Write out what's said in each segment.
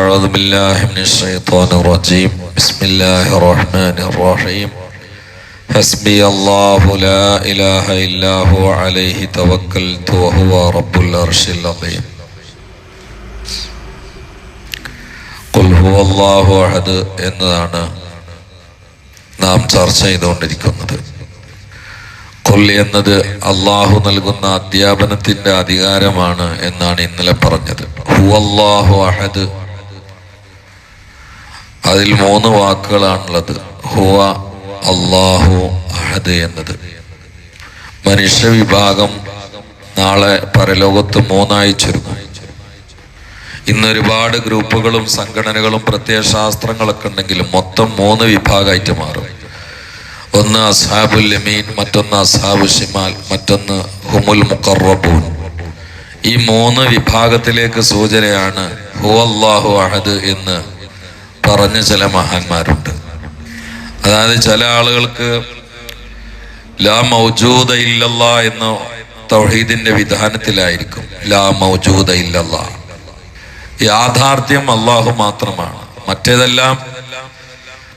أعوذ بالله من الشيطان الرجيم بسم الله الرحمن الرحيم حسبي الله لا إله إلا هو عليه توكلت وهو رب العرش العظيم قل هو الله أحد എന്നതാണ് നാം ചർച്ച ചെയ്തുകൊണ്ടിരിക്കുന്നത് കൊല്ലി എന്നത് അള്ളാഹു നൽകുന്ന അധ്യാപനത്തിന്റെ അധികാരമാണ് എന്നാണ് ഇന്നലെ പറഞ്ഞത് ഹുവല്ലാഹു അഹദ് അതിൽ മൂന്ന് വാക്കുകളാണുള്ളത്. ഹുവ അള്ളാഹു അഹദ് എന്നത്. മനുഷ്യ വിഭാഗം നാളെ പരലോകത്ത് മൂന്നായി ചുരുങ്ങും ഇന്ന് ഒരുപാട് ഗ്രൂപ്പുകളും സംഘടനകളും പ്രത്യയശാസ്ത്രങ്ങളൊക്കെ ഉണ്ടെങ്കിലും മൊത്തം മൂന്ന് വിഭാഗമായിട്ട് മാറും. ഒന്ന് അസാബുൽ യമീൻ മറ്റൊന്ന് അസാബു ഷിമാൽ മറ്റൊന്ന് ഹുമുൽ മുക്കറബൂൻ ഈ മൂന്ന് വിഭാഗത്തിലേക്ക് സൂചനയാണ് ഹു അള്ളാഹു അഹദ് എന്ന് പറഞ്ഞ ചില മഹാന്മാരുണ്ട്. അതായത് ചില ആളുകൾക്ക് ലാ മൗജൂദ ഇല്ലല്ല എന്ന തൗഹീദിന്റെ വിധാനത്തിലായിരിക്കും. ലാ മൗജൂദ ഇല്ലല്ല. യാഥാർത്ഥ്യം അള്ളാഹു മാത്രമാണ്. മറ്റേതെല്ലാം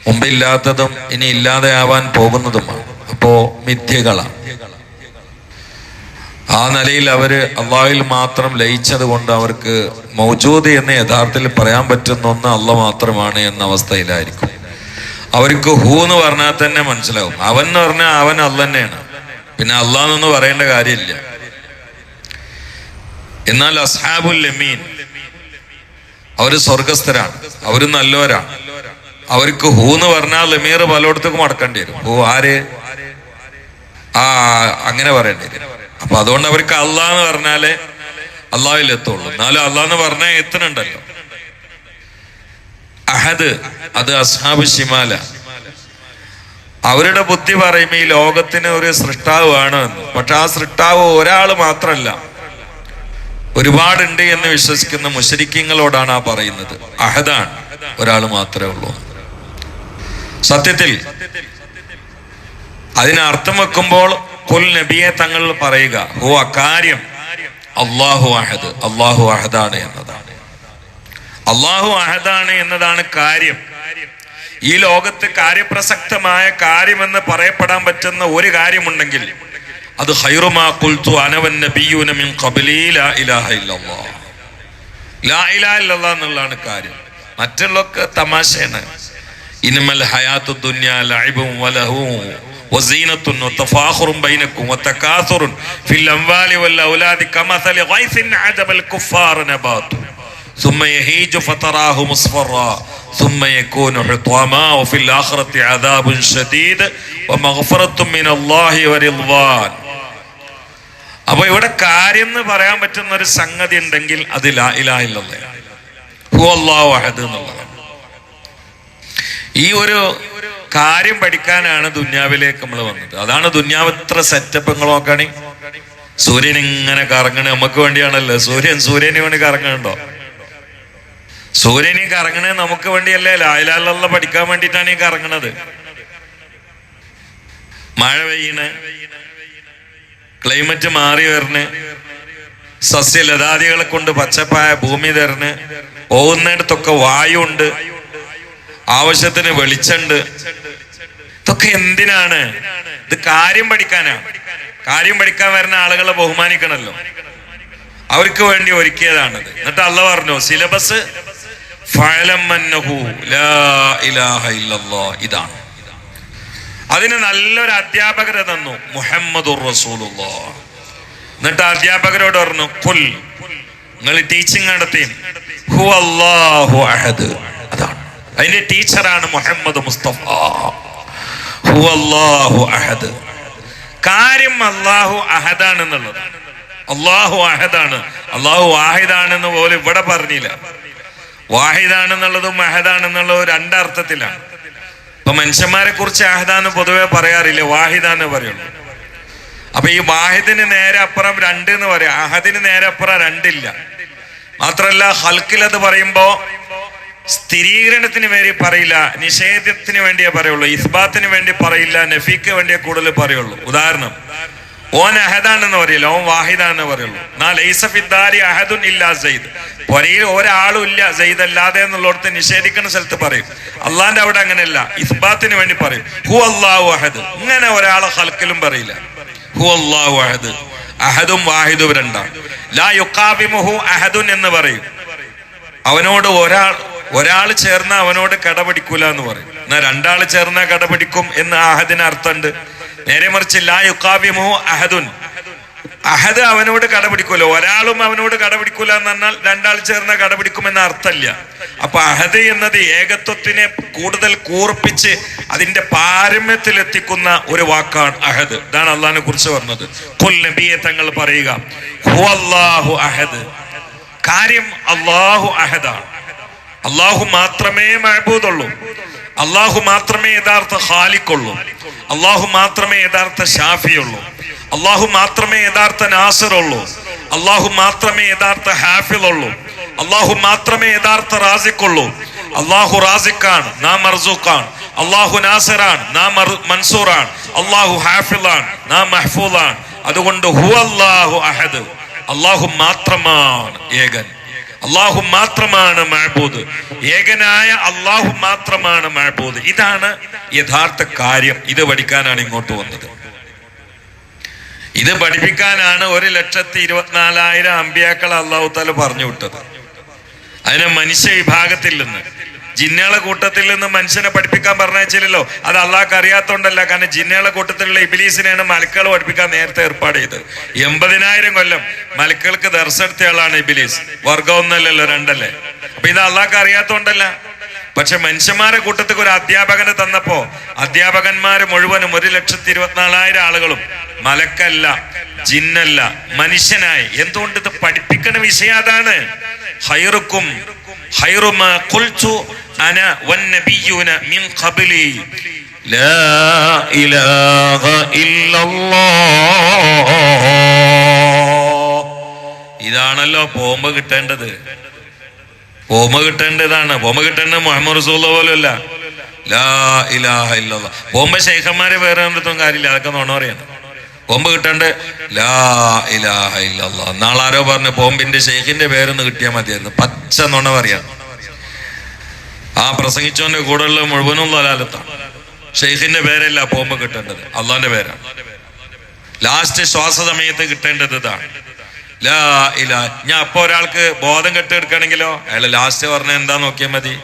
മുമ്പില്ലാത്തതും ഇനി ഇല്ലാതെ ആവാൻ പോകുന്നതുമാണ്. അപ്പോ മിഥ്യകളാണ്. ആ നിലയിൽ അവർ അള്ളാഹിൽ മാത്രം ലയിച്ചത് കൊണ്ട് അവർക്ക് മൗജൂദ് എന്ന് യഥാർത്ഥത്തിൽ പറയാൻ പറ്റുന്ന ഒന്ന് അള്ള മാത്രമാണ് എന്ന അവസ്ഥയിലായിരിക്കും. അവർക്ക് ഹൂ എന്ന് പറഞ്ഞാൽ തന്നെ മനസ്സിലാവും. അവൻ എന്ന് പറഞ്ഞാൽ അവൻ അല്ല തന്നെയാണ്. പിന്നെ അള്ളാന്നൊന്നും പറയേണ്ട കാര്യമില്ല. എന്നാൽ അസ്ഹാബുൽ ലമീൻ അവർ സ്വർഗസ്ഥരാണ്. അവർ നല്ലവരാണ്. അവർക്ക് ഹൂ എന്ന് പറഞ്ഞാൽ ലമീർ പലയിടത്തേക്കും അടക്കേണ്ടി വരും. ഹൂ ആര്? ആ അങ്ങനെ പറയേണ്ടി വരും. അപ്പൊ അതുകൊണ്ട് അവർക്ക് അള്ളാഹ് എന്ന് പറഞ്ഞാലേ അള്ളാഹിൽ എത്തുള്ളൂ. എന്നാലും അള്ളാഹ് എന്ന് പറഞ്ഞാൽ എത്തണുണ്ടല്ലോ അഹദ് അത് അസ്ഹാബ് ഷിമാല അവരുടെ ബുദ്ധി പറയും ഈ ലോകത്തിന് ഒരു സൃഷ്ടാവ് ആണ് പക്ഷെ ആ സൃഷ്ടാവ് ഒരാൾ മാത്രമല്ല ഒരുപാടുണ്ട് എന്ന് വിശ്വസിക്കുന്ന മുഷരിക്കങ്ങളോടാണ് ആ പറയുന്നത്. അഹദാണ്. ഒരാൾ മാത്രമേ ഉള്ളൂ. സത്യത്തിൽ അതിനർത്ഥം വെക്കുമ്പോൾ കുൽ നബിയെ തങ്ങൾ പറയുക ഹോ അക്കാര്യം അള്ളാഹു അഹദ്. അള്ളാഹു അഹദാണ് എന്നതാണ്. അള്ളാഹു അഹദാണ് എന്നതാണ് കാര്യം. ഈ ലോകത്ത് കാര്യപ്രസക്തമായ കാര്യമെന്ന് പറയപ്പെടാൻ പറ്റുന്ന ഒരു കാര്യമുണ്ടെങ്കിൽ അത് ഹൈറുമാ കുൽത്തു അനവൻ നബിയൂന മിൻ ഖബ്ലി ലാ ഇലാഹ ഇല്ലല്ലാഹ് ലാ ഇലാഹ ഇല്ലല്ലാഹ് എന്നുള്ളതാണ് കാര്യം. മറ്റുള്ളൊക്കെ തമാശയാണ്. ഇനിമൽ ഹയാത്തു ദുനിയ ലൈബും വലഹും وزينة وتفاخر بينكم وتكاثر في الأموال والأولاد كمثل غيث عجب الكفار نباته ثم يهيج فتراه مصفرا ثم يكون حطاما وفي الآخرة عذاب شديد ومغفرة من الله ورضوان അപ്പൊ ഇവിടെ കാര്യം എന്ന് പറയാൻ പറ്റുന്ന ഒരു സംഗതി ഉണ്ടെങ്കിൽ അത് ലാ ഇലാഹ ഇല്ലല്ലാഹ്. ഹു അല്ലാഹു അഹദ് എന്നുള്ളതാണ് ഈ ഒരു കാര്യം പഠിക്കാനാണ് ദുന്യാവിലേക്ക് നമ്മൾ വന്നത്. അതാണ് ദുന്യാവ് ഇത്ര സെറ്റപ്പ് നിങ്ങൾ സൂര്യൻ ഇങ്ങനെ കറങ്ങണ. നമുക്ക് വേണ്ടിയാണല്ലോ. സൂര്യൻ സൂര്യന് വേണ്ടി കറങ്ങണുണ്ടോ? സൂര്യൻ ഈ കറങ്ങണേ നമുക്ക് വേണ്ടിയല്ലേ? ലായലാലുള്ള പഠിക്കാൻ വേണ്ടിയിട്ടാണ് ഈ കറങ്ങണത്. മഴ പെയ്യണ്. ക്ലൈമറ്റ് മാറി വരണ്. സസ്യലതാദികളെ കൊണ്ട് പച്ചപ്പായ ഭൂമി തരണ്. പോകുന്നിടത്തൊക്കെ വായുണ്ട്. ആവശ്യത്തിന് വെളിച്ചുണ്ട്. ഇതൊക്കെ എന്തിനാണ്? ഇത് കാര്യം പഠിക്കാനാ. കാര്യം പഠിക്കാൻ വരുന്ന ആളുകളെ ബഹുമാനിക്കണല്ലോ. അവർക്ക് വേണ്ടി ഒരുക്കിയതാണത്. എന്നിട്ട് അല്ല പറഞ്ഞു സിലബസ് ഇതാണ്. അതിന് നല്ലൊരു അധ്യാപകരെ തന്നു മുഹമ്മദുർ റസൂലുള്ളാഹ് എന്നിട്ട് അധ്യാപകരോട് പറഞ്ഞു കുൽ നിങ്ങൾ ടീച്ചിങ് നടത്തി. അഹദ്. അതാണ്. അതിന്റെ ടീച്ചറാണ് മുഹമ്മദ് മുസ്തഫ. അഹദ്. കാര്യം അല്ലാഹു അഹദാണ് എന്നുള്ളത് അള്ളാഹു അഹദാണ്. അള്ളാഹു വാഹിദാണെന്ന് പോലും ഇവിടെ പറഞ്ഞില്ല. വാഹിദാണെന്നുള്ളതും അഹദാണെന്നുള്ളതും രണ്ടർത്ഥത്തിലാണ്. ഇപ്പൊ മനുഷ്യന്മാരെ കുറിച്ച് അഹദാന്ന് പൊതുവെ പറയാറില്ല. വാഹിദാന്ന് പറയുള്ളൂ. അപ്പൊ ഈ വാഹിദിന് നേരെ അപ്പുറം രണ്ട് എന്ന് പറയാം. അഹദിന് നേരെ അപ്പുറം രണ്ടില്ല. മാത്രല്ല ഹൽക്കിൽ അത് പറയുമ്പോ സ്ഥിരീകരണത്തിന് വേണ്ടി പറയില്ല നിഷേധത്തിന് വേണ്ടിയേ പറയുള്ളൂ ഇസ്ബാത്തിന് വേണ്ടി പറയില്ല നഫീക്ക് വേണ്ടിയേ കൂടുതൽ പറയുള്ളൂ. ഉദാഹരണം ഓൻ അഹദാണെന്ന് പറയില്ല ഓൻ വാഹിദാണെന്ന് പറയുള്ളൂ. എന്നാൽ ലൈസഫിദ്ദാരി അഹദുൻ ഇല്ലാ സെയ്ദ്. പൊരയിൽ ഒരാളും ഇല്ല സെയ്ദ് അല്ലാതെ എന്നുള്ളടത്ത് നിഷേധിക്കുന്ന സ്ഥലത്ത് പറയും. അള്ളാന്റെ അവിടെ അങ്ങനെയല്ല ഇസ്ബാത്തിന് വേണ്ടി പറയും. ഹു അള്ളാഹു അഹദ്. ഇങ്ങനെ ഒരാളെ ഹൽക്കിലും പറയില്ല. ഹു അള്ളാഹു അഹദ്. അഹദും വാഹിദും രണ്ടാണ്. ലാ യുക്കാബിമുഹു അഹദുൻ എന്ന് പറയും. അവനോട് ഒരാൾ ഒരാൾ ചേർന്ന അവനോട് കടപിടിക്കൂല എന്ന് പറയും. എന്നാൽ രണ്ടാൾ ചേർന്ന കടപിടിക്കും എന്ന് അഹദിന് അർത്ഥമുണ്ട്. നേരെ മറിച്ച് ലാ യുക്കാവ്യമോ അഹദുൻ. അഹദ് അവനോട് കടപിടിക്കൂല ഒരാളും അവനോട് കടപിടിക്കൂല എന്ന് പറഞ്ഞാൽ രണ്ടാൾ ചേർന്ന കടപിടിക്കുമെന്ന അർത്ഥമില്ല. അപ്പൊ അഹദ് എന്നത് ഏകത്വത്തിനെ കൂടുതൽ കൂർപ്പിച്ച് അതിന്റെ പാരമ്യത്തിൽ എത്തിക്കുന്ന ഒരു വാക്കാണ് അഹദ്. ഇതാണ് അള്ളഹാനെ കുറിച്ച് പറഞ്ഞത്. കൊൽ നബിയെ തങ്ങൾ പറയുക ഹുവല്ലാഹു അഹദ്. കാര്യം അള്ളാഹു അഹദാണ്. അള്ളാഹു മാത്രമേ മഹബൂദുള്ളൂ. അള്ളാഹു മാത്രമേ യഥാർത്ഥ ഖാലിക്കുള്ളൂ. അള്ളാഹു മാത്രമേ യഥാർത്ഥ ഷാഫിയുള്ളൂ. അള്ളാഹു മാത്രമേ യഥാർത്ഥ നാസിറുള്ളൂ. അള്ളാഹു മാത്രമേ യഥാർത്ഥ ഹാഫിളുള്ളൂ. അള്ളാഹു മാത്രമേ യഥാർത്ഥ റാസിക്കുള്ളൂ. അള്ളാഹു റാസിഖാണ് നാം അർസൂഖാണ്. അള്ളാഹു നാസിറാണ് നാം മൻസൂറാണ്. അള്ളാഹു ഹാഫിലാണ് നാം മഹ്ഫൂദാണ് അതുകൊണ്ട് ഹു അള്ളാഹു അഹദ്. അള്ളാഹു മാത്രമാണ് ഏകൻ. അള്ളാഹു മാത്രമാണ് മഴബോധ് ഏകനായ അള്ളാഹു മാത്രമാണ് മഴബോധ് ഇതാണ് യഥാർത്ഥ കാര്യം. ഇത് പഠിക്കാനാണ് ഇങ്ങോട്ട് വന്നത്. ഇത് പഠിപ്പിക്കാനാണ് ഒരു ലക്ഷത്തി ഇരുപത്തിനാലായിരം അമ്പിയാക്കളെ അള്ളാഹു താല പറഞ്ഞു വിട്ടത്. അതിനെ മനുഷ്യ വിഭാഗത്തിൽ നിന്ന്. ജിന്നകളെ കൂട്ടത്തിൽ നിന്ന് മനുഷ്യനെ പഠിപ്പിക്കാൻ പറഞ്ഞില്ലല്ലോ അത് അള്ളാഹ്ക്ക് അറിയാത്തോണ്ടല്ല. കാരണം ജിന്നകളെ കൂട്ടത്തിലുള്ള ഇബിലീസിനെയാണ് മലക്കുകൾ പഠിപ്പിക്കാൻ നേരത്തെ ഏർപ്പാട് ചെയ്തത്. എൺപതിനായിരം കൊല്ലം മലക്കുകൾക്ക് ദർശനത്തെ ആളാണ് ഇബിലീസ്. വർഗം ഒന്നല്ലല്ലോ രണ്ടല്ലേ? അപ്പൊ ഇത് അള്ളാഹ്ക്ക് അറിയാത്തോണ്ടല്ല. പക്ഷെ മനുഷ്യന്മാരെ കൂട്ടത്തിൽ ഒരു അധ്യാപകനെ തന്നപ്പോ അധ്യാപകന്മാര് മുഴുവനും ഒരു ലക്ഷത്തി ഇരുപത്തിനാലായിരം ആളുകളും മലക്കല്ല ജിന്നല്ല മനുഷ്യനായി. എന്തുകൊണ്ട് ഇത് പഠിപ്പിക്കുന്ന വിഷയം അതാണ്? ഹൈറുക്കും ഹൈറുമ ഖുൽതു അന വന്നബിയ്യൂന മിൻ ഖബ്ലി. ലാ ഇലാഹ ഇല്ലല്ലാഹ്. ഇതാണല്ലോ പോമ്പ് കിട്ടേണ്ടത്. പോമ കിട്ടേണ്ടതാണ് പോമ കിട്ടേണ്ടത് മുഹമ്മദ് റസൂള്ള പോലെയല്ല. ലാ ഇലാഹ ഇല്ലല്ലാഹ്. പോമ്പ ശൈഖന്മാരെ വേറെ കണ്ടിട്ടും കാര്യമില്ല. അതൊക്കെ നോണ പോമ്പ് കിട്ടണ്ട്? ലാ ഇലാഹ നാളാരോ പറഞ്ഞു ബോംബിന്റെ ഷെയ്ഖിന്റെ പേരൊന്ന് കിട്ടിയാൽ മതിയായിരുന്നു. പച്ച നുണ പറയാം. ആ പ്രസംഗിച്ചോന്റെ കൂടെയുള്ള മുഴുവനും ലലാലത്താണ് ഷെയ്ഖിന്റെ പേരല്ല ബോംബ് കിട്ടേണ്ടത്. അള്ളാന്റെ പേരാണ് ലാസ്റ്റ് ശ്വാസ സമയത്ത് കിട്ടേണ്ടത് ഇതാണ് ലാ ഞാൻ അപ്പൊ ഒരാൾക്ക് ബോധം കെട്ടെടുക്കണെങ്കിലോ? അയാൾ ലാസ്റ്റ് പറഞ്ഞ എന്താ നോക്കിയാൽ മതി?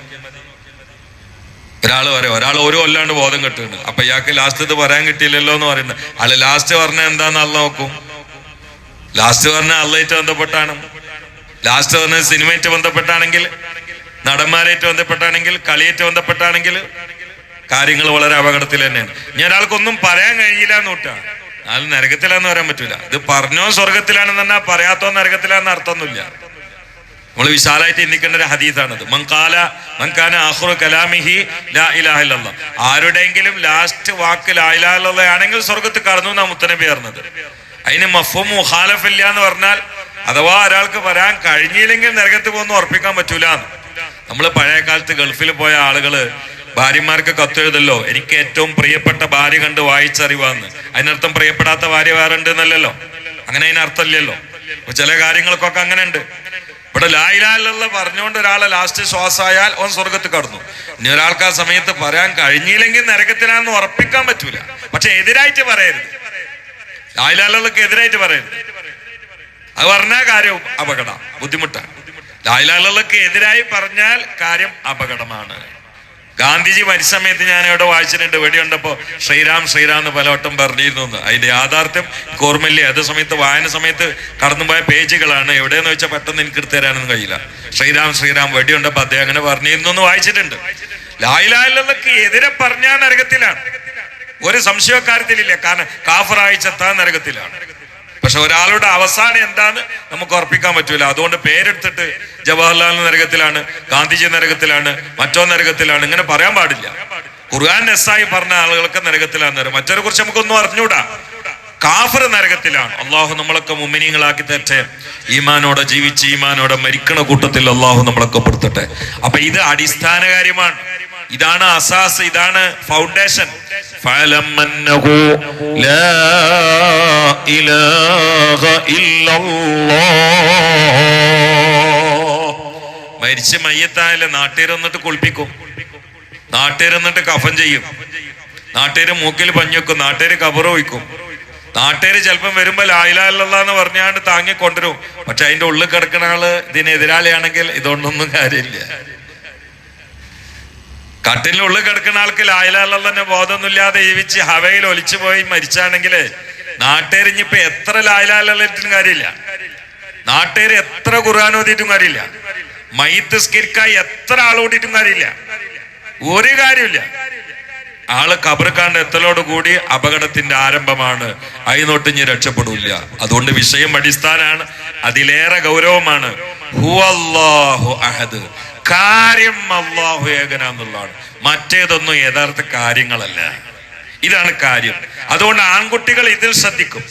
ഒരാൾ പറയാം ഒരാൾ ഓരോ കൊല്ലാണ്ട് ബോധം കിട്ടുന്നു അപ്പൊ ഇയാൾക്ക് ലാസ്റ്റ് ഇത് പറയാൻ കിട്ടിയില്ലല്ലോ എന്ന് പറയുന്നത്. അല്ല ലാസ്റ്റ് പറഞ്ഞ എന്താന്ന് അല്ല നോക്കും. ലാസ്റ്റ് പറഞ്ഞ അള്ളയിട്ട് ബന്ധപ്പെട്ടാണ്. ലാസ്റ്റ് പറഞ്ഞ സിനിമയായിട്ട് ബന്ധപ്പെട്ടാണെങ്കിൽ നടന്മാരായിട്ട് ബന്ധപ്പെട്ടാണെങ്കിൽ കളിയായിട്ട് ബന്ധപ്പെട്ടാണെങ്കിൽ കാര്യങ്ങൾ വളരെ അപകടത്തിൽ തന്നെയാണ്. ഞാൻ ഒരാൾക്കൊന്നും പറയാൻ കഴിയില്ല എന്നൂട്ടാണ് അത് നരകത്തിലാന്ന് പറയാൻ പറ്റൂല. ഇത് പറഞ്ഞോ സ്വർഗത്തിലാണെന്ന് പറഞ്ഞാൽ പറയാത്തോ നരകത്തിലാന്ന് അർത്ഥമൊന്നുമില്ല. നമ്മൾ വിശാലായിട്ട് ചിന്തിക്കേണ്ട ഒരു ഹദീസാണത്. മങ്കാല മങ്കാന ആഹുറു കലാമിഹി ലാ ഇലാഹ ഇല്ലല്ലാഹ് ആരുടെയെങ്കിലും ലാസ്റ്റ് വാക്ക് ലാ ഇലാഹ ഇല്ലല്ലാഹ് ആണെങ്കിൽ സ്വർഗത്ത് കടന്നു നാം മുത്തനബി പറഞ്ഞത്. അതിന് മഫും മുഹാലഫില്ല എന്ന് പറഞ്ഞാൽ അഥവാ ഒരാൾക്ക് വരാൻ കഴിഞ്ഞില്ലെങ്കിൽ നരകത്ത് പോകുന്ന ഉറപ്പിക്കാൻ പറ്റൂല നമ്മൾ പഴയ കാലത്ത് ഗൾഫിൽ പോയ ആളുകൾ ഭാര്യമാർക്ക് കത്തെഴുതല്ലോ എനിക്ക് ഏറ്റവും പ്രിയപ്പെട്ട ഭാര്യ കണ്ട് വായിച്ചറിവാന്ന്. അതിനർത്ഥം പ്രിയപ്പെടാത്ത ഭാര്യ വേറെ ഉണ്ട് എന്നല്ലല്ലോ അങ്ങനെ അതിനർത്ഥമില്ലല്ലോ ചില കാര്യങ്ങൾക്കൊക്കെ അങ്ങനെ ഉണ്ട് ഇവിടെ ലായിലാലുള്ള പറഞ്ഞുകൊണ്ട് ഒരാളെ ലാസ്റ്റ് ശ്വാസമായാൽ ഓൻ സ്വർഗത്ത് കടന്നു. ഇനി ഒരാൾക്ക് ആ സമയത്ത് പറയാൻ കഴിഞ്ഞില്ലെങ്കിൽ നരകത്തിനാന്ന് ഉറപ്പിക്കാൻ പറ്റൂല. പക്ഷെ എതിരായിട്ട് പറയരുത്. ലായിലാലുള്ളക്ക് എതിരായിട്ട് പറയരുത്. അത് പറഞ്ഞാൽ കാര്യം അപകടം ബുദ്ധിമുട്ടാണ്. ലായിലാലുകൾക്ക് എതിരായി പറഞ്ഞാൽ കാര്യം അപകടമാണ്. ഗാന്ധിജി മരിച്ച സമയത്ത് ഞാൻ എവിടെ വായിച്ചിട്ടുണ്ട് വെടിയുണ്ടപ്പോ ശ്രീരാം ശ്രീരാം എന്ന് പലവട്ടം പറഞ്ഞിരുന്നു എന്ന്. അതിന്റെ യാഥാർത്ഥ്യം ഓർമ്മയില്ലേ അതേ സമയത്ത് വായന സമയത്ത് കടന്നുപോയ പേജുകളാണ്. എവിടെയെന്ന് വെച്ചാൽ പെട്ടെന്ന് എനിക്ക് എടുത്തു തരാനൊന്നും കഴിയില്ല. ശ്രീരാം ശ്രീരാം വെടിയുണ്ടപ്പോ അദ്ദേഹം അങ്ങനെ പറഞ്ഞിരുന്നു എന്ന് വായിച്ചിട്ടുണ്ട്. ലായിലാലുള്ളക്ക് എതിരെ പറഞ്ഞാൽ നരകത്തിലാണ്. ഒരു സംശയക്കാര്യത്തിലില്ല കാരണം കാഫറായി ചെത്താൻ നരകത്തിലാണ്. പക്ഷെ ഒരാളുടെ അവസാനം എന്താന്ന് നമുക്ക് ഉറപ്പിക്കാൻ പറ്റൂല. അതുകൊണ്ട് പേരെടുത്തിട്ട് ജവഹർലാൽ നരകത്തിലാണ് ഗാന്ധിജി നരകത്തിലാണ് മറ്റോ നരകത്തിലാണ് ഇങ്ങനെ പറയാൻ പാടില്ല. ഖുർആൻ നെസ്സായി പറഞ്ഞ ആളുകൾക്ക് നരകത്തിലാണ് നരകം മറ്റൊരു കുറിച്ച് നമുക്കൊന്നും അറിഞ്ഞൂടാ. കാഫർ നരകത്തിലാണ് അള്ളാഹു നമ്മളൊക്കെ മുമ്മിനിങ്ങളാക്കി തെറ്റെ ഈമാനോടെ ജീവിച്ച് ഈമാനോടെ മരിക്കണ കൂട്ടത്തിൽ അള്ളാഹു നമ്മളൊക്കെ പെടുത്തട്ടെ. അപ്പൊ ഇത് അടിസ്ഥാന കാര്യമാണ് ഇതാണ് അസാസ് ഇതാണ് ഫൗണ്ടേഷൻ മരിച്ച മയ്യത്തായാലേ നാട്ടുകാർ വന്നിട്ട് കുളിപ്പിക്കും. നാട്ടുകാർ വന്നിട്ട് കഫൻ ചെയ്യും. നാട്ടുകാർ മൂക്കിൽ പഞ്ഞുവെക്കും നാട്ടുകാർ കബർ വയ്ക്കും നാട്ടുകാർ ചിലപ്പം വരുമ്പോൾ ലായിലാലെന്ന് പറഞ്ഞാണ്ട് താങ്ങി കൊണ്ടുവരും പക്ഷെ അതിന്റെ ഉള്ളിൽ കിടക്കുന്ന ആൾ ഇതിനെതിരാളിയാണെങ്കിൽ ഇതുകൊണ്ടൊന്നും കാര്യമില്ല. കട്ടിലിന്റെ ഉള്ളിൽ കിടക്കുന്ന ആൾക്ക് ലായിലാലുള്ള തന്നെ ബോധമൊന്നുമില്ലാതെ ജീവിച്ച് ഹവയിൽ ഒലിച്ചു പോയി മരിച്ചാണെങ്കിൽ നാട്ടേരിഞ്ഞിപ്പോ എത്ര ലായലാലിട്ടും കാര്യമില്ല. നാട്ടുകാർ എത്ര ഖുർആൻ ഓതിയിട്ടും കാര്യമില്ല. മൈത്ത് സ്കരിക്കായി എത്ര ആൾ ഓടിയിട്ടും കാര്യമില്ല. ഒരു കാര്യമില്ല. ആൾ കബർക്കാണ്ട് എത്തലോട് കൂടി അപകടത്തിന്റെ ആരംഭമാണ്. അതിനോട്ട് ഇനി രക്ഷപ്പെടില്ല. അതുകൊണ്ട് വിഷയം അടിസ്ഥാനാണ്. അതിലേറെ ഗൗരവമാണ്. ഹു അഹദ്. കാര്യം അള്ളാഹു ഏകന എന്നുള്ളതാണ് മറ്റേതൊന്നും യഥാർത്ഥ കാര്യങ്ങളല്ല. ഇതാണ് കാര്യം. അതുകൊണ്ട് ആൺകുട്ടികൾ ഇതിൽ ശ്രദ്ധിക്കും.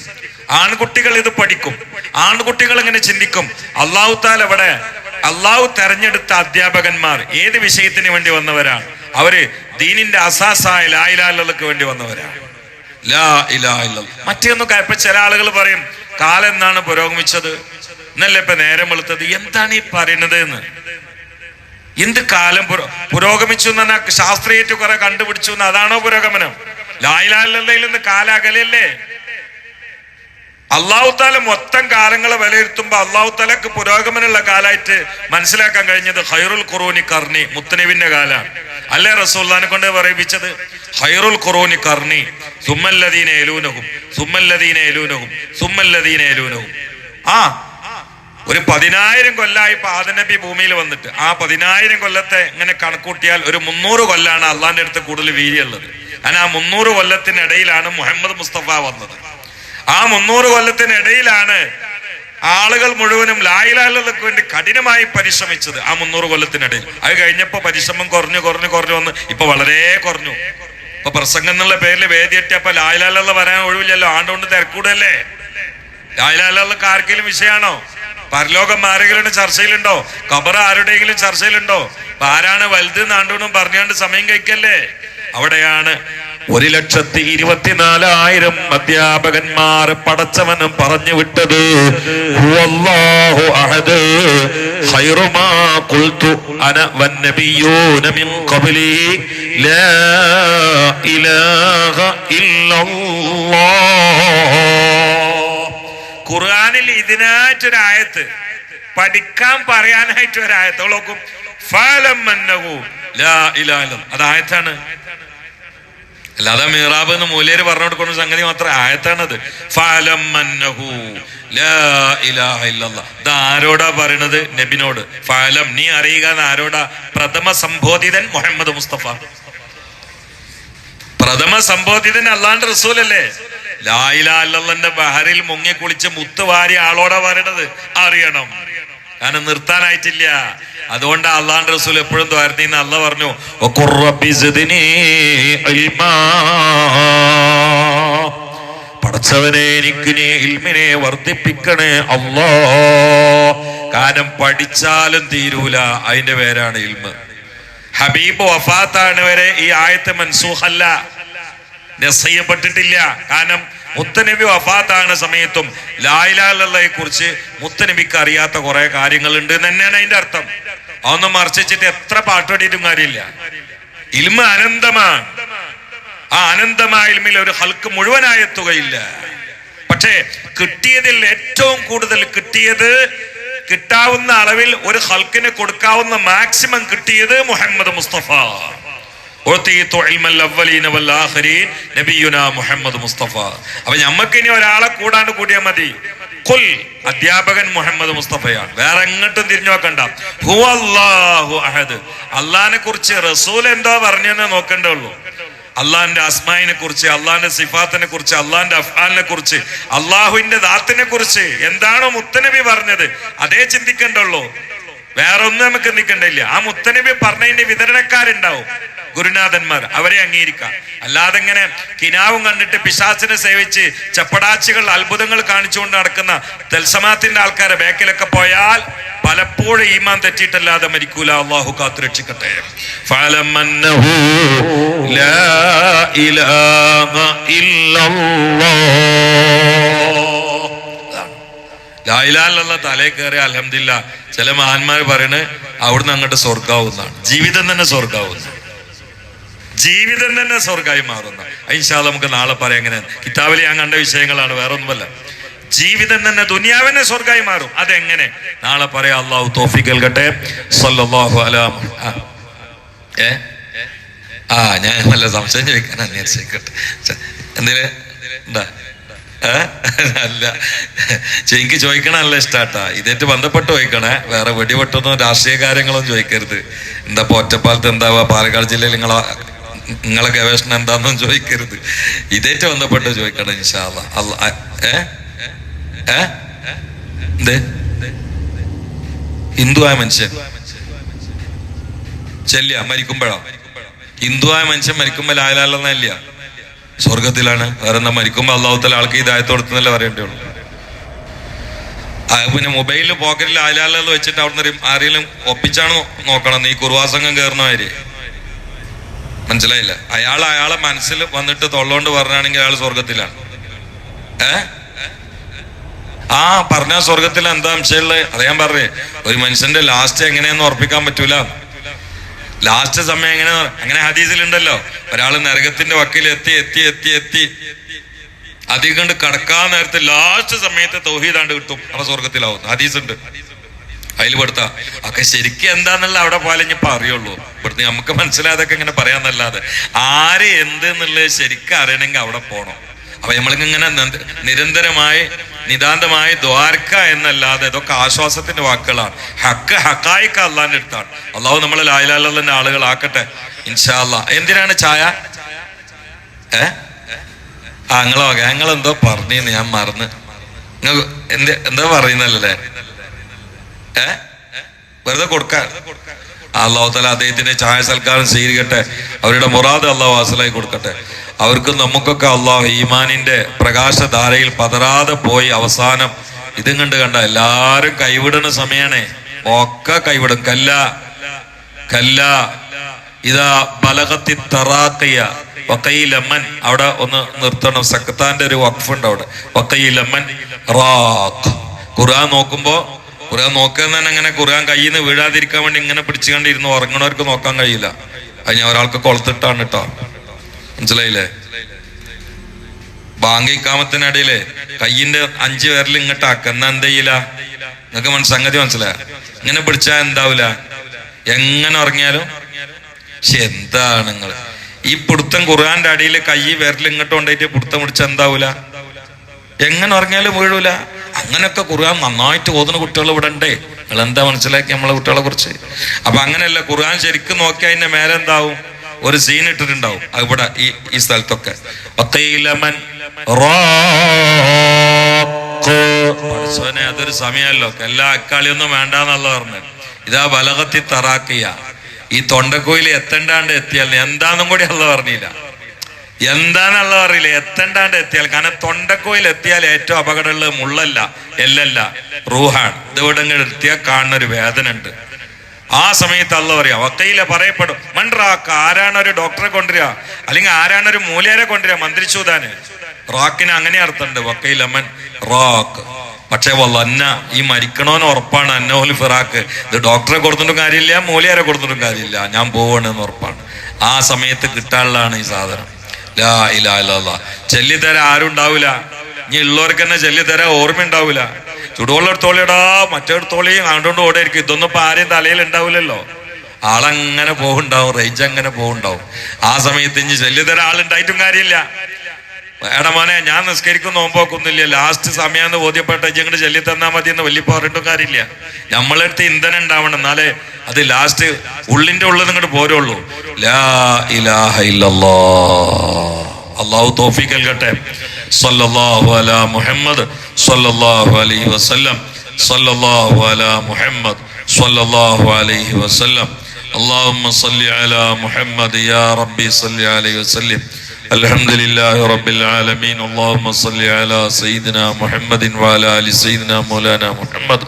ആൺകുട്ടികൾ ഇത് പഠിക്കും. ആൺകുട്ടികൾ ഇങ്ങനെ ചിന്തിക്കും. അള്ളാഹു താൽ അവിടെ അള്ളാഹു തെരഞ്ഞെടുത്ത അധ്യാപകന്മാർ ഏത് വിഷയത്തിന് വേണ്ടി വന്നവരാണ്? അവർ ദീനിന്റെ അസാസായ ലായിലാലുകൾക്ക് വേണ്ടി വന്നവരാണ്. ലാ ഇലാ ഇല്ലല്ലാഹ്. മറ്റൊന്നും ക- ഇപ്പൊ ചില ആളുകൾ പറയും കാലം എന്നാണ് പുരോഗമിച്ചത്? എന്നല്ലേ ഇപ്പൊ നേരം വെളുത്തത്? എന്താണ് ഈ പറയുന്നത് എന്ന്? എന്ത് കാലം പുരോ- പുരോഗമിച്ചു എന്ന് ശാസ്ത്രീയറ്റ് കുറെ കണ്ടുപിടിച്ചു എന്ന് അതാണോ പുരോഗമനം? ലായിലാലയിൽ നിന്ന് കാലകലല്ലേ അള്ളാഹുത്താല മൊത്തം കാലങ്ങളെ വിലയിരുത്തുമ്പോ അള്ളാഹുത്താലക്ക് പുരോഗമനമുള്ള കാലായിട്ട് മനസ്സിലാക്കാൻ കഴിഞ്ഞത് ഹൈറുൽ ഖുറൂനി കർണി മുത്തനബിന്റെ കാലാണ് അല്ലേ റസൂല്ലാനെ കൊണ്ട് പറയിപ്പിച്ചത്? ഹൈറുൽ ഖുറൂനി കർണി. സുമ്മല്ലദീന എലൂനഹും സുമ്മല്ലദീന എലൂനഹും സുമ്മല്ലദീന എലൂനഹും ആ ഒരു പതിനായിരം കൊല്ലായി ഇപ്പൊ ആദനബി ഭൂമിയിൽ വന്നിട്ട്. ആ പതിനായിരം കൊല്ലത്തെ ഇങ്ങനെ കണക്കൂട്ടിയാൽ ഒരു മുന്നൂറ് കൊല്ലാണ് അള്ളാന്റെ അടുത്ത് കൂടുതൽ വീര്യമുള്ളത്. കാരണം ആ മുന്നൂറ് കൊല്ലത്തിനിടയിലാണ് മുഹമ്മദ് മുസ്തഫ വന്നത്. ആ മുന്നൂറ് കൊല്ലത്തിനിടയിലാണ് ആളുകൾ മുഴുവനും ലായിലാലുകൾക്ക് വേണ്ടി കഠിനമായി പരിശ്രമിച്ചത് ആ മുന്നൂറ് കൊല്ലത്തിനിടയിൽ. അത് കഴിഞ്ഞപ്പോ പരിശ്രമം കുറഞ്ഞു കുറഞ്ഞു കുറഞ്ഞു വന്ന് ഇപ്പൊ വളരെ കുറഞ്ഞു. ഇപ്പൊ പ്രസംഗം എന്നുള്ള പേരിൽ വേദിയെത്തിയപ്പോ ലായിലാലുള്ള വരാൻ ഒഴിവില്ലല്ലോ. ആണ്ടുകൊണ്ട് തിരക്കൂടല്ലേ? ലായിലാലുകൾക്ക് ആർക്കെങ്കിലും വിഷയമാണോ പരലോകം ആരെങ്കിലും ചർച്ചയിലുണ്ടോ? ഖബർ ആരുടെയെങ്കിലും ചർച്ചയിലുണ്ടോ? ആരാണ് വലുത് നാണ്ടോണും പറഞ്ഞാണ്ട് സമയം കഴിക്കല്ലേ? അവിടെയാണ്. ഒരു ലക്ഷത്തി ഇരുപത്തിനാലായിരം അധ്യാപകന്മാർ പടച്ചവനും പറഞ്ഞു വിട്ടത്. ഇലാഹ ഖുർആനിൽ ഇതിനായിട്ടൊരായത്ത് പഠിക്കാൻ പറയാനായിട്ട് ഒരായത്ത്. ആയത്ത് അവൾ നോക്കും ഫലം ലാ ഇലാഹ ഇല്ലല്ലാഹ്. അത് ആയത്താണ്. അല്ലാതെ മീറാബ് എന്ന് മൂലേര് പറഞ്ഞു കൊടുക്കുന്ന സംഗതി മാത്രം ആയത്താണത്. ഇത് ആരോടാ പറയണത്? നബിനോട്. ഫലം നീ അറിയുക എന്ന് ആരോടാ? പ്രഥമ സംബോധിതൻ മുഹമ്മദ് മുസ്തഫ. പ്രഥമ സംബോധിതൻ അല്ലാണ്ട് റസൂലല്ലേ? ലായിലാല്ലന്റെ ബഹറിൽ മുങ്ങി കുളിച്ച് മുത്തുവാരി ആളോടെ വരണത് അറിയണം. കാരണം നിർത്താനായിട്ടില്ല. അതുകൊണ്ട് അള്ളാന്റെ റസൂൽ എപ്പോഴും ദ്വാരത്തിന്ന് അല്ല പറഞ്ഞു പഠിച്ചവനെ റബ്ബി സിദ്നി ഇൽമാ." പടച്ചവനെ എനിക്ക് നീ ഇൽമിനെ വർദ്ധിപ്പിക്കണേ അല്ലോ കാരണം പഠിച്ചാലും തീരൂല അതിന്റെ പേരാണ് ഇൽമ്. ഹബീബ് വഫാത്താണ് വരെ ഈ ആയത്ത് മൻസൂഹല്ല. ചെയ്യപ്പെട്ടിട്ടില്ല കാരണം മുത്തനബി വഫാത്താകുന്ന സമയത്തും ലായിലാലയെ കുറിച്ച് മുത്തനബിക്ക് അറിയാത്ത കുറെ കാര്യങ്ങളുണ്ട് തന്നെയാണ് അതിന്റെ അർത്ഥം. അതൊന്നും മറച്ചിട്ട് എത്ര പാട്ടുപാടിയിട്ടും കാര്യമില്ല. ഇൽമ അനന്തമാണ്. ആ അനന്തമായ ഇൽമിൽ ഒരു ഹൽക്ക് മുഴുവനായി എത്തുകയില്ല. പക്ഷേ കിട്ടിയതിൽ ഏറ്റവും കൂടുതൽ കിട്ടിയത് കിട്ടാവുന്ന അളവിൽ ഒരു ഹൽക്കിന് കൊടുക്കാവുന്ന മാക്സിമം കിട്ടിയത് മുഹമ്മദ് മുസ്തഫ. മുഹമ്മദ് മുസ്തഫ. അപ്പൊ നമ്മക്ക് ഇനി ഒരാളെ കൂടാണ്ട് കൂടിയാൽ മതി. കുൽ അധ്യാപകൻ മുഹമ്മദ് മുസ്തഫയാണ്. വേറെ എങ്ങോട്ടും തിരിഞ്ഞു നോക്കണ്ട. ഹുവല്ലാഹു അഹദ്. അള്ളാഹിനെ കുറിച്ച് റസൂൽ എന്തോ പറഞ്ഞെന്ന് നോക്കണ്ടേ ഉള്ളൂ അള്ളാഹിന്റെ അസ്മായിനെ കുറിച്ച് അള്ളാഹിന്റെ സിഫാത്തിനെ കുറിച്ച് അള്ളാഹിന്റെ അഫ്ഹാനെ കുറിച്ച് അള്ളാഹുവിന്റെ ദാത്തിനെ കുറിച്ച് എന്താണോ മുത്തനബി പറഞ്ഞത്? അതേ ചിന്തിക്കണ്ടുള്ളൂ. വേറെ ഒന്നും നമുക്ക് ചിന്തിക്കണ്ടില്ല. ആ മുത്തനബി പറഞ്ഞതിന്റെ വിതരണക്കാരുണ്ടാവും. ഗുരുനാഥന്മാർ അവരെ അംഗീകരിക്കാം. അല്ലാതെ ഇങ്ങനെ കിനാവും കണ്ടിട്ട് പിശാസിനെ സേവിച്ച് ചപ്പടാച്ചുകൾ അത്ഭുതങ്ങൾ കാണിച്ചുകൊണ്ട് നടക്കുന്ന തൽസമാത്തിന്റെ ആൾക്കാരെ ബാക്കിലൊക്കെ പോയാൽ പലപ്പോഴും ഈമാൻ തെറ്റിയിട്ടല്ലാതെ മരിക്കൂല. അള്ളാഹു കാത്തു രക്ഷിക്കട്ടെ. ഫഅലം അന്നഹു ലാ ഇലാഹ ഇല്ലല്ലാഹ് ലായിലാലുള്ള തലേ കയറി അലഹമില്ല ചില മഹാന്മാർ പറയണ് അവിടുന്ന് അങ്ങോട്ട് സ്വർഗാവുന്നതാണ് ജീവിതം തന്നെ സ്വർഗാവുന്ന ജീവിതം തന്നെ സ്വർഗമായി മാറുന്ന. ഇൻഷാല്ല നമുക്ക് നാളെ പറയാം എങ്ങനെ. കിതാബിലെ ഞാൻ കണ്ട വിഷയങ്ങളാണ് വേറെ ഒന്നുമല്ല ജീവിതം തന്നെ ദുനിയാവിനെ സ്വർഗമായി മാറും. അതെങ്ങനെ? നാളെ പറയാം അള്ളാഹു തോഫി അലാ ആ. ഞാൻ നല്ല സംശയം ചോദിക്കാൻ അന്വേഷിക്കട്ടെ എന്തിന്? എന്താ? എനിക്ക് ചോദിക്കണ നല്ല ഇഷ്ടാട്ടാ. ഇതേറ്റ് ബന്ധപ്പെട്ട് ചോദിക്കണേ. വേറെ വെടിവെട്ടൊന്നും രാഷ്ട്രീയ കാര്യങ്ങളൊന്നും ചോദിക്കരുത്. എന്താ ഒറ്റപ്പാലത്ത് എന്താവാ? പാലക്കാട് ജില്ലയിൽ നിങ്ങളെ നിങ്ങളെ ഗവേഷണം എന്താണെന്ന് ചോദിക്കരുത്. ഇതേറ്റവും ബന്ധപ്പെട്ട് ചോദിക്കണം ഇൻഷാല്ല അല്ല ഹിന്ദുവായ മനുഷ്യൻ. ചെല്ലിയ മരിക്കുമ്പോഴോ? ഹിന്ദുവായ മനുഷ്യൻ മരിക്കുമ്പോൾ ലായലാലെന്നല്ല സ്വർഗത്തിലാണ് വേറെ എന്താ മരിക്കുമ്പോ അള്ളാഹുത്തല ആൾക്ക് ഇതായത്ത് കൊടുത്തെന്നല്ലേ പറയേണ്ടേ ഉള്ളൂ. ആ, പിന്നെ മൊബൈലിൽ പോക്കറ്റിൽ ആലാലെന്ന് വെച്ചിട്ട് അവിടുന്ന് ആരെങ്കിലും ഒപ്പിച്ചാണ് നോക്കണം? നീ കുറുവാസംഗം കയറുന്നവര് മനസ്സിലായില്ല. അയാൾ അയാളെ മനസ്സിൽ വന്നിട്ട് തൊള്ളോണ്ട് പറഞ്ഞാണെങ്കിൽ അയാൾ സ്വർഗത്തിലാണ് ഏ? ആ പറഞ്ഞ സ്വർഗത്തിൽ എന്താ അംശമുള്ളത് അത് ഞാൻ പറഞ്ഞേ ഒരു മനുഷ്യന്റെ ലാസ്റ്റ് എങ്ങനെയെന്ന് ഉറപ്പിക്കാൻ പറ്റൂല. ലാസ്റ്റ് സമയം എങ്ങനെ അങ്ങനെ ഹദീസിലുണ്ടല്ലോ. ഒരാൾ നരകത്തിന്റെ വക്കിൽ എത്തി എത്തി എത്തി എത്തി. അധികം കണ്ട് കടക്കാൻ നേരത്തെ ലാസ്റ്റ് സമയത്ത് തൗഹീദാണ്ട് കിട്ടും. അപ്പൊ സ്വർഗത്തിലാവും ഹദീസ് ഉണ്ട് അതിൽ പെടുത്ത. ഒക്കെ ശരിക്കും എന്താന്നുള്ള അവിടെ പോലെ ഇപ്പൊ അറിയുള്ളൂ. ഇവിടുന്ന് നമുക്ക് മനസ്സിലാതൊക്കെ ഇങ്ങനെ പറയാന്നല്ലാതെ. ആര് എന്ത് എന്നുള്ളത് ശരിക്കും അറിയണമെങ്കിൽ അവിടെ പോണം. അപ്പൊ നമ്മൾക്ക് ഇങ്ങനെ നിരന്തരമായി നിതാന്തമായി ദ്വാരക്ക എന്നല്ലാതെ ഇതൊക്കെ ആശ്വാസത്തിന്റെ വാക്കുകളാണ്. ഹക്ക് ഹക്കായിക്ക അള്ളാന്റെ അടുത്താണ്. അള്ളാഹു നമ്മളെ ലായലാലിന്റെ ആളുകളാക്കട്ടെ. ഇൻഷാല്ല എന്തിനാണ് ചായ ഏ? ആ നിങ്ങളോ ഞങ്ങളെന്തോ പറഞ്ഞു ഞാൻ മറന്ന്. നിങ്ങൾ എന്ത് എന്താ പറയുന്നല്ലേ ഏ? വെറുതെ കൊടുക്കാൻ. അള്ളാഹു തല അദ്ദേഹത്തിന്റെ ചായ സൽക്കാരം സ്വീകരിക്കട്ടെ. അവരുടെ മുറാദ് അള്ളാഹു വാസലായി കൊടുക്കട്ടെ. അവർക്കും നമുക്കൊക്കെ അള്ളാഹു ഈമാനിന്റെ പ്രകാശധാരയിൽ പതറാതെ പോയി അവസാനം ഇതും കണ്ട് കണ്ട എല്ലാരും കൈവിടുന്ന സമയാണേ ഒക്കെ കൈവിടും. കല്ല കല്ല ഇതാ ബലകത്തി തറാക്കിയ വക്കയിലമ്മൻ അവിടെ ഒന്ന് നിർത്തണം. സക്കത്താന്റെ ഒരു വഖഫ് ഉണ്ട് അവിടെ. വക്കയിലമ്മൻ റാഖ്. ഖുർആൻ നോക്കുമ്പോ ഖുർആൻ നോക്കാൻ തന്നെ അങ്ങനെ ഖുർആൻ കയ്യിൽ നിന്ന് വീഴാതിരിക്കാൻ വേണ്ടി ഇങ്ങനെ പിടിച്ചുകൊണ്ടിരുന്ന് ഉറങ്ങണവർക്ക് നോക്കാൻ കഴിയില്ല. അത് ഞാൻ ഒരാൾക്ക് കൊളത്തിട്ടാണ് കേട്ടോ മനസ്സിലായില്ലേ? ബാങ്ക് ഇക്കാമത്തിനിടയിൽ കയ്യിന്റെ അഞ്ച് പേരിൽ ഇങ്ങോട്ട് ആക്ക. എന്നാ എന്ത് ചെയ്യില്ല? നിങ്ങൾക്ക് മനസ്സ് സംഗതി മനസ്സിലായ? ഇങ്ങനെ പിടിച്ചാ എന്താവില്ല എങ്ങനെ ഉറങ്ങിയാലും? പക്ഷെ എന്താണ് നിങ്ങൾ ഈ പിടുത്തം ഖുർആന്റെ അടിയിൽ കൈ വിരൽ ഇങ്ങോട്ട് കൊണ്ടുപോയിട്ട് പിടുത്തം പിടിച്ചാ എന്താവൂല? എങ്ങനെ ഉറങ്ങിയാലും വീഴൂല? അങ്ങനൊക്കെ ഖുർആൻ നന്നായിട്ട് ഓതുന്ന കുട്ടികൾ ഇവിടെ ഉണ്ടേ നിങ്ങൾ എന്താ മനസ്സിലാക്കി നമ്മളെ കുട്ടികളെ കുറിച്ച്? അപ്പൊ അങ്ങനെയല്ല ഖുർആൻ ശരിക്കും നോക്കി അതിന്റെ മേലെ എന്താവും? ഒരു സീൻ ഇട്ടിട്ടുണ്ടാവും. ഇവിടെ ഈ ഈ സ്ഥലത്തൊക്കെ. പടച്ചോനെ അതൊരു സമയമല്ലോ എല്ലാ അക്കാളിയൊന്നും വേണ്ടാന്നല്ല പറഞ്ഞു. ഇതാ ബലകത്തി തറാക്കിയ ഈ തൊണ്ടക്കോയിൽ എത്തണ്ടാണ്ട് എത്തിയാൽ എന്താന്നും കൂടി അല്ല പറഞ്ഞില്ല. എന്താന്നുള്ള അറിയില്ല. എത്തണ്ടാണ്ട് എത്തിയാൽ കാരണം തൊണ്ടക്കോയിൽ എത്തിയാൽ ഏറ്റവും അപകടമുള്ളത് മുള്ളല്ല എല്ലല്ല റൂഹാണ്. ഇത് ഇവിടെ എത്തിയാൽ കാണുന്ന ഒരു വേദന ഉണ്ട് ആ സമയത്ത് അല്ല പറയാം ഒക്കയിലെ പറയപ്പെടും മൺറാക്ക് ആരാണ് ഒരു ഡോക്ടറെ കൊണ്ടുവരിക അല്ലെങ്കിൽ ആരാണ് ഒരു മൂലേരെ കൊണ്ടുവരിക മന്ത്രിച്ചൂതാന് റാക്കിന് അങ്ങനെ അർത്ഥമുണ്ട് വക്കയിലമ്മൻ റാക്ക്. പക്ഷേ വല്ല ഈ മരിക്കണോന്ന് ഉറപ്പാണ് അന്നോൽ ഫിറാക്ക്. ഇത് ഡോക്ടറെ കൊടുത്തിട്ടും കാര്യമില്ല മൂലേരെ കൊടുത്തിട്ടും കാര്യമില്ല ഞാൻ പോവാണെന്ന് ഉറപ്പാണ്. ആ സമയത്ത് കിട്ടാനുള്ളതാണ് ഈ സാധനം. ലാ ചെല്ലിത്തരാൻ ആരും ഉണ്ടാവില്ല ഇനി ഉള്ളവർക്ക് തന്നെ ചെല്ലിത്തര ഓർമ്മ ഉണ്ടാവില്ല ചുടുവെള്ളം എടുത്തോളിയടാ മറ്റെടുത്തോളിയും കണ്ടുകൊണ്ട് ഇരിക്കും ഇതൊന്നും ഇപ്പൊ ആരെയും തലയിൽ ഉണ്ടാവില്ലല്ലോ. ആളങ്ങനെ പോകുണ്ടാവും റേഞ്ച് അങ്ങനെ പോകുണ്ടാവും ആ സമയത്ത് ഇനി ചെല്ലിത്തര ആളുണ്ടായിട്ടും കാര്യമില്ല. എടാ മോനെ ഞാൻ നിസ്കരിക്കും നോമ്പോക്കൊന്നുമില്ല ലാസ്റ്റ് സമയം ബോധ്യപ്പെട്ട ഇങ്ങോട്ട് ചൊല്ലി തന്നാ മതി എന്ന് വലിയ പറഞ്ഞിട്ടും കാര്യമില്ല നമ്മളടുത്ത് ഇന്ധനം ഉണ്ടാവണം എന്നാലേ അത് ലാസ്റ്റ് ഉള്ളിന്റെ ഉള്ളിൽ ഇങ്ങോട്ട് പോരുള്ളൂ ലാ ഇലാഹ ഇല്ലല്ലാ അള്ളാഹു തോഫീക്ക് നൽകട്ടെ സല്ലല്ലാഹു അലാ മുഹമ്മദ് സല്ലല്ലാഹു അലൈഹി വസല്ലം സല്ലല്ലാഹു അലാ മുഹമ്മദ് സല്ലല്ലാഹു അലൈഹി വസല്ലം اللهم صل على محمد يا ربي صل عليه وسلم الحمد لله رب العالمين اللهم صل على سيدنا محمد وعلى ال سيدنا مولانا محمد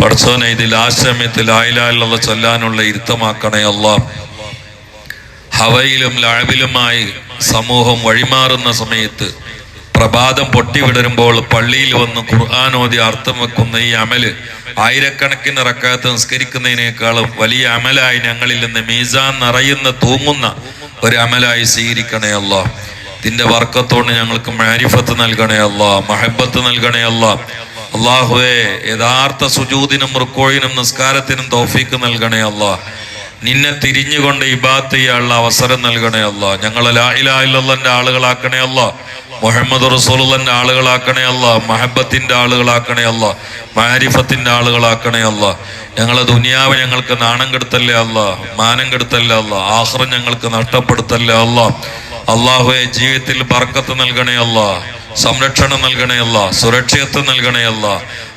പഠിച്ചോനെ ഇതിൽ ആ സമയത്തിൽ ആയിലുള്ള ചൊല്ലാനുള്ള ഇരുത്തമാക്കണേ അല്ലാ ഹവയിലും ലാവിലുമായി സമൂഹം വഴിമാറുന്ന സമയത്ത് പ്രഭാതം പൊട്ടിവിടരുമ്പോൾ പള്ളിയിൽ വന്ന് ഖുർആൻ ഓതി അർത്ഥം വെക്കുന്ന ഈ അമല് ആയിരക്കണക്കിന് റക്കാത്ത് നിസ്കരിക്കുന്നതിനേക്കാളും വലിയ അമലായി ഞങ്ങളിൽ നിന്ന് മീസാൻ നിറയുന്ന തൂങ്ങുന്ന ഒരു അമലായി സ്വീകരിക്കണേ അല്ല. ഇതിന്റെ വർക്കത്തോട് ഞങ്ങൾക്ക് മാരിഫത്ത് നൽകണേ അല്ല മഹബത്ത് നൽകണേ അല്ല. അള്ളാഹുവേ യഥാർത്ഥ സുജൂദിനും റുക്കോഴിനും നിസ്കാരത്തിനും തോഫീക്ക് നൽകണേ അല്ല. നിന്നെ തിരിഞ്ഞുകൊണ്ട് ഇബാത്ത് ചെയ്യാനുള്ള അവസരം നൽകണേ അല്ല. ഞങ്ങളെ ലായിലായില്ലന്റെ ആളുകളാക്കണേ അല്ല. മുഹമ്മദ് റസൂലുള്ളന്റെ ആളുകളാക്കണേ അല്ല മഹബത്തിന്റെ ആളുകളാക്കണേ അല്ല മാരിഫത്തിന്റെ ആളുകളാക്കണേ അല്ല. ഞങ്ങളെ ദുനിയാവ് ഞങ്ങൾക്ക് നാണം കെടുത്തല്ലേ അല്ല മാനം കെടുത്തല്ലേ അല്ല ആഹ്റം ഞങ്ങൾക്ക് നഷ്ടപ്പെടുത്തല്ലേ അല്ല. അള്ളാഹുവെ ജീവിതത്തിൽ ബർക്കത്ത് നൽകണേ അല്ല സംരക്ഷണം നൽകണേ അല്ല സുരക്ഷിതത്വം നൽകണേ അല്ല.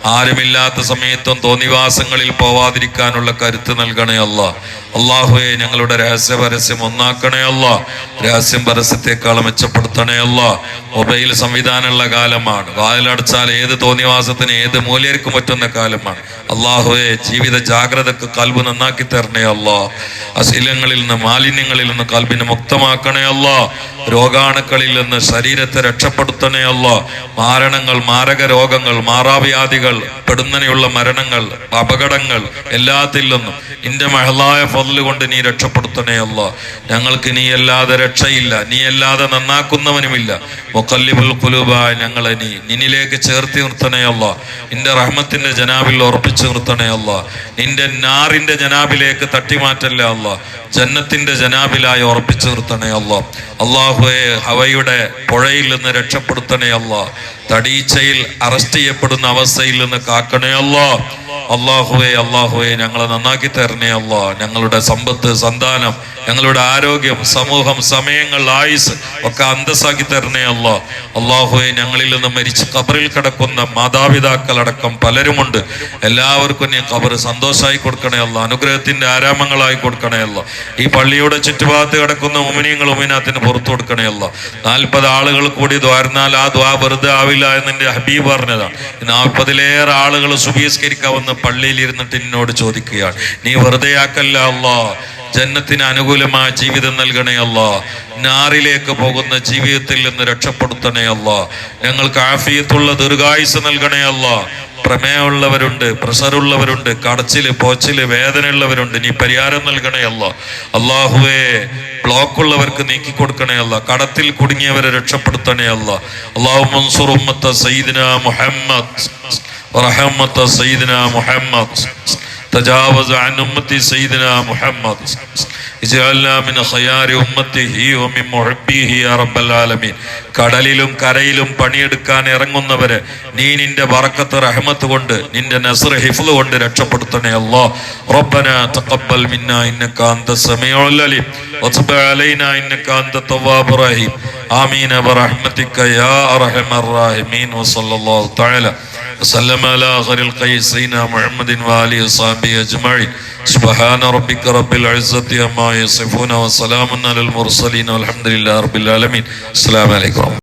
ആരുമില്ലാത്ത സമയത്തും തോന്നിവാസങ്ങളിൽ പോവാതിരിക്കാനുള്ള കരുത്ത് നൽകണേ അല്ല. അള്ളാഹുയെ ഞങ്ങളുടെ രഹസ്യ പരസ്യം ഒന്നാക്കണേ അല്ല. രഹസ്യം പരസ്യത്തെക്കാൾ മെച്ചപ്പെടുത്തണേ അല്ല. മൊബൈൽ സംവിധാനമുള്ള കാലമാണ്. വാതിലടച്ചാൽ ഏത് തോന്നിവാസത്തിന് ഏത് മൂല്യർക്കും പറ്റുന്ന കാലമാണ്. അള്ളാഹുയെ ജീവിത ജാഗ്രതക്ക് കൽബ് നന്നാക്കി തരണേ അല്ല. അശീലങ്ങളിൽ നിന്ന് മാലിന്യങ്ങളിൽ നിന്ന് കൽബിനെ മുക്തമാക്കണേ അല്ല. രോഗാണുക്കളിൽ നിന്ന് ശരീരത്തെ രക്ഷപ്പെടുത്തണേ അല്ല. മാരണങ്ങൾ മാരക രോഗങ്ങൾ മാറാവ്യാധികൾ പെടുന്നനെയുള്ള മരണങ്ങൾ അപകടങ്ങൾ എല്ലാത്തിൽ നിന്നും നിന്റെ മഹളായ ഫതിൽ കൊണ്ട് നീ രക്ഷപ്പെടുത്തണേ അല്ല. ഞങ്ങൾക്ക് നീ അല്ലാതെ രക്ഷയില്ല നീ അല്ലാതെ നന്നാക്കുന്നവനുമില്ല. മുക്കല്ലിബുൽ കുലുബായ ഞങ്ങളെ നീ നിന്നിലേക്ക് ചേർത്തി നിർത്തണേ അല്ല. നിന്റെ റഹ്മത്തിന്റെ ജനാബിൽ ഉറപ്പിച്ചു നിർത്തണേ അല്ല. നിന്റെ നാറിന്റെ ജനാബിലേക്ക് തട്ടിമാറ്റല്ലേ അല്ല. ജന്നത്തിന്റെ ജനാബിലായി ഉറപ്പിച്ചു നിർത്തണേ അല്ല. അള്ളാഹുയെ ഹവയുടെ പുഴയിൽ നിന്ന് രക്ഷപ്പെടുത്തണേ അല്ല. തടീച്ചയിൽ അറസ്റ്റ് ചെയ്യപ്പെടുന്ന അവസ്ഥയിൽ നിന്ന് കാക്കണേ അല്ല. അള്ളാഹുവെ അള്ളാഹുവെ ഞങ്ങളെ നന്നാക്കി തരണേ അല്ല. ഞങ്ങളുടെ സമ്പത്ത് സന്താനം ഞങ്ങളുടെ ആരോഗ്യം സമൂഹം സമയങ്ങൾ ആയുസ് ഒക്കെ അന്തസ്സാക്കി തരണേ അല്ല. അള്ളാഹുവെ ഞങ്ങളിൽ നിന്ന് മരിച്ച് കബറിൽ കിടക്കുന്ന മാതാപിതാക്കളടക്കം പലരുമുണ്ട്. എല്ലാവർക്കും ഞാൻ കബർ സന്തോഷമായി കൊടുക്കണേ അല്ല. അനുഗ്രഹത്തിന്റെ ആരാമങ്ങളായി കൊടുക്കണേ അല്ല. ഈ പള്ളിയുടെ ചുറ്റുഭാഗത്ത് കിടക്കുന്ന ഉമിനിയങ്ങൾ ഉമിനാത്തിന് പുറത്തു കൊടുക്കണേ അല്ല. നാൽപ്പത് ആളുകൾ കൂടി ദ്വാരുന്നാൽ ആ ദ്വാ വെറുതെ ആവില്ല എന്നെ ഹബീബ് പറഞ്ഞതാണ് നാൽപ്പതിലേറെ ആളുകൾ സുബീസ്കരിക്കാവുന്ന പള്ളിയിൽ ഇരുന്നിട്ട് എന്നോട് ചോദിക്കുകയാണ്. നീ വെറുതെ ആക്കല്ല അല്ലോ ജന്നത്തിന് അനുകൂലമായ ജീവിതം നൽകണേ അല്ലോ നാറിലേക്ക് പോകുന്ന ജീവിതത്തിൽ നിന്ന് രക്ഷപ്പെടുത്തണേ അല്ലോ ഞങ്ങൾക്ക് ആഫിയത്തുള്ള ദീർഘായുസ് നൽകണേ അല്ലോ പ്രമേയമുള്ളവരുണ്ട് പ്രഷറുള്ളവരുണ്ട് കടച്ചിൽ പോച്ചിൽ വേദനയുള്ളവരുണ്ട്. നീ പരിഹാരം നൽകണേ അല്ലോ അള്ളാഹുവേ ബ്ലോക്ക് ഉള്ളവർക്ക് നീക്കി കൊടുക്കണേ അല്ല കടത്തിൽ കുടുങ്ങിയവരെ രക്ഷപ്പെടുത്തണേ അല്ല അള്ളാഹു മൻസുർ ഉമ്മത്ത സയ്യിദിന മുഹമ്മദ് ورحمة سيدنا محمد تجاوز عن أمتي سيدنا محمد اجعلنا من خيار أمته ومن محبيه يا رب العالمين കടലിലും കരയിലും പണിയെടുക്കാൻ ഇറങ്ങുന്നവരെ നീ നിന്റെ ബറക്കത്ത് റഹ്മത്ത് കൊണ്ട് നിന്റെ നസ്ർ ഹിഫ്ല് കൊണ്ട് രക്ഷപ്പെടുത്തണേ അല്ലാ ربنا تقبل منا انك انت السميع العليم وتب علينا انك انت التواب الرحيم امين برحمتك يا ارحم الراحمين وصلى الله تعالى وسلم على خير الخلق سيدنا محمد وآله وصحبه أجمعين سبحان ربك رب العزة عما يصفون وسلام على المرسلين والحمد لله رب العالمين السلام عليكم